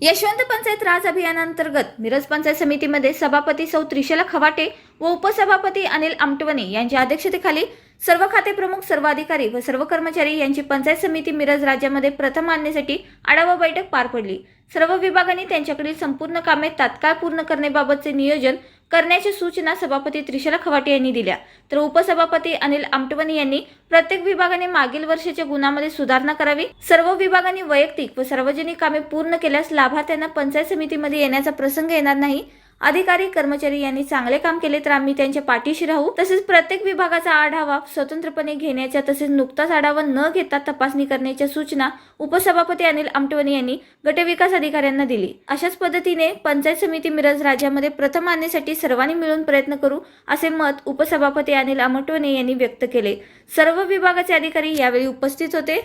यशवंत पंचायत राज अभियानांतर्गत मिरज पंचायत समितीमध्ये सभापती सौ त्रिशला खवाटे व उपसभापती अनिल आमटवणे यांच्या अध्यक्षतेखाली सर्व खाते प्रमुख सर्व अधिकारी व सर्व कर्मचारी यांची पंचायत समिती मिरज राज्यामध्ये प्रथम आणण्यासाठी आढावा बैठक पार पडली. सर्व विभागांनी त्यांच्याकडील संपूर्ण कामे तात्काळ पूर्ण करण्याबाबतचे नियोजन करण्याच्या सूचना सभापती त्रिशला खवाटे यांनी दिल्या. तर उपसभापती अनिल आमटवणी यांनी प्रत्येक विभागाने मागील वर्षाच्या गुणामध्ये सुधारणा करावी. सर्व विभागांनी वैयक्तिक व सार्वजनिक कामे पूर्ण केल्यास लाभार्थ्यांना पंचायत समितीमध्ये येण्याचा प्रसंग येणार नाही. अधिकारी कर्मचारी यांनी चांगले काम केले तर आम्ही त्यांच्या पाठीशी राहू. तसेच प्रत्येक विभागाचा आढावा स्वतंत्रपणे घेण्याच्या तसेच नुकताच आढावा न घेता तपासणी करण्याच्या सूचना उपसभापती अनिल आमटवणे यांनी गटविकास अधिकाऱ्यांना दिली. अशाच पद्धतीने पंचायत समिती मिरज राज्यामध्ये प्रथम आणण्यासाठी सर्वांनी मिळून प्रयत्न करू असे मत उपसभापती अनिल आमटवणे यांनी व्यक्त केले. सर्व विभागाचे अधिकारी यावेळी उपस्थित होते.